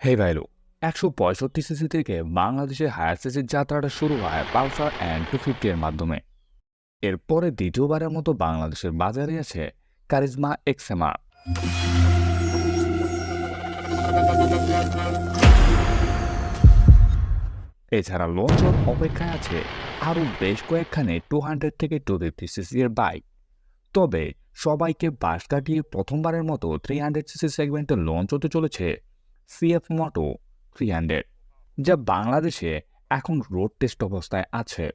হে ভাইলু একশো পঁয়ষট্টি সিসি থেকে বাংলাদেশের হায়ার সিসির যাত্রাটা শুরু হয় পালসার অ্যান্ড টু ফিফটি এর মাধ্যমে। এরপরে দ্বিতীয়বারের মতো বাংলাদেশের বাজারে আছে কারিজমা এক্সএমআর এছাড়া লঞ্চন অপেক্ষায় আছে আরও বেশ কয়েকখানে টু হান্ড্রেড থেকে টু ফিফটি সিসি এর বাইক তবে সবাইকে বাস কাটিয়ে প্রথমবারের মতো থ্রি হান্ড্রেড সিসি সেগমেন্টে লঞ্চ হতে চলেছে সিএফ মটো থ্রি হান্ড্রেড যা বাংলাদেশে এখন রোড টেস্ট অবস্থায় আছে।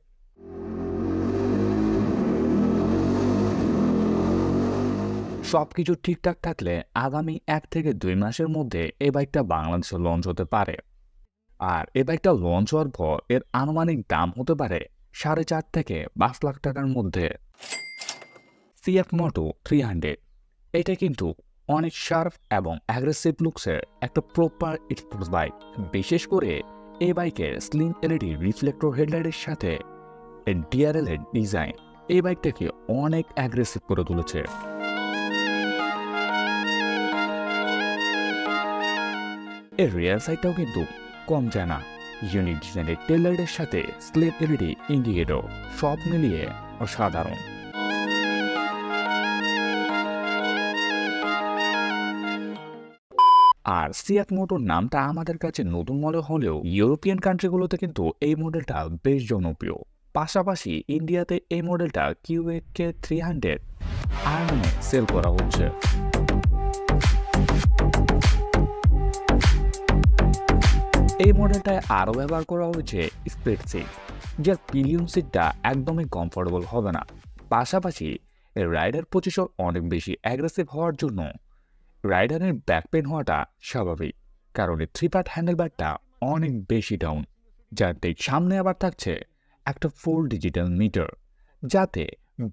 সব কিছু ঠিকঠাক থাকলে আগামী এক থেকে দুই মাসের মধ্যে এ বাইকটা বাংলাদেশে লঞ্চ হতে পারে। আর এ বাইকটা লঞ্চ হওয়ার পর এর আনুমানিক দাম হতে পারে সাড়ে চার থেকে পাঁচ লাখ টাকার মধ্যে। সিএফ মোটো থ্রি হান্ড্রেড এটা কিন্তু অনেক শার্প এবং অ্যাগ্রেসিভ লুকসের একটা প্রপার স্পোর্টস বাইক বিশেষ করে এই বাইকের স্লিম এলইডি রিফ্লেক্টর হেডলাইটের সাথে ডিআরএল এর ডিজাইন এই বাইকটাকে অনেক অ্যাগ্রেসিভ করে তুলেছে। এর রিয়ার সাইডটাও কিন্তু কম যায় না ইউনিক ডিজাইনের টেল লাইটের সাথে স্লিপ এলইডি ইন্ডিকেটর সব মিলিয়ে অসাধারণ। আর সিয়াক মোটর নামটা আমাদের কাছে নতুন মনে হলেও ইউরোপিয়ান কান্ট্রিগুলোতে কিন্তু এই মডেলটা বেশ জনপ্রিয়। পাশাপাশি ইন্ডিয়াতে এই মডেলটা কিউ কে থ্রি হান্ড্রেড আর্মে সেল করা হচ্ছে। এই মডেলটায় আরও ব্যবহার করা হয়েছে স্প্রেড সিট যার পিলিয়ন সিটটা একদমই কমফোর্টেবল হবে না। পাশাপাশি রাইডার পজিশন অনেক বেশি অ্যাগ্রেসিভ হওয়ার জন্য রাইডারের ব্যাক পেন হওয়াটা স্বাভাবিক, কারণ এই থ্রি পার্ট হ্যান্ডেলবারটা অনেক বেশি ডাউন যার ঠিক সামনে আবার থাকছে একটা ফুল ডিজিটাল মিটার যাতে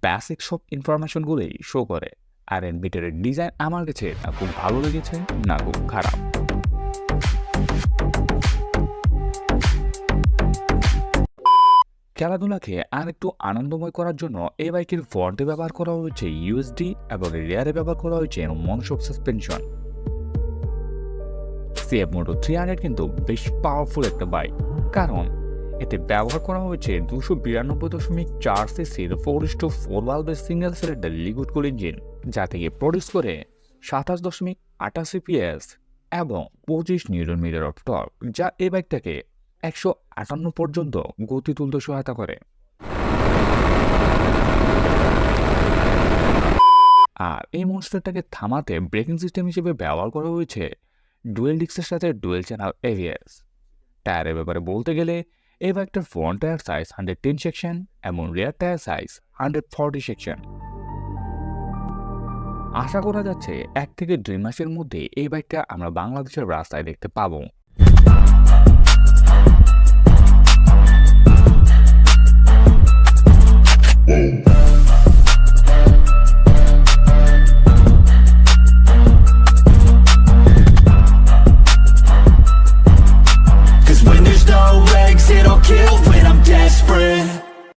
বেসিক সব ইনফরমেশনগুলোই শো করে। আর এর মিটারের ডিজাইন আমার কাছে না খুব ভালো লেগেছে না খুব খারাপ। খেলাধুলাকে আর একটু আনন্দময় করার জন্য এই বাইকের ফ্রন্টে ব্যবহার করা হয়েছে ইউএসডি এবং রেয়ারে ব্যবহার করা হয়েছে মনসব suspension CF moto three hundred কিন্তু বেশ পাওয়ারফুল একটা বাইক কারণ এতে ব্যবহার করা হয়েছে দুশো বিরানব্বই দশমিক চার সিসির ফোর ইস্টু ফোর বাল্বের single cylinder liquid cool engine যা থেকে প্রডিউস করে সাতাশ দশমিক আটাশি পিএস এবং পঁচিশ নিউটন মিটার অফ টর্ক যা এই বাইকটাকে একশো আটান্ন পর্যন্ত গতি তুলতে সহায়তা করে। আর এই মনস্টারটাকে থামাতে ব্রেকিং সিস্টেম হিসেবে ব্যবহার করা হয়েছে ডুয়েল ডিক্সের সাথে ডুয়েল চ্যানেল এভিএস টায়ারের ব্যাপারে বলতে গেলে, এই বাইকটার front tyre size hundred ten section এবং rear tyre size hundred forty section আশা করা যাচ্ছে এক থেকে দুই মাসের মধ্যে এই বাইকটা আমরা বাংলাদেশের রাস্তায় দেখতে পাবো।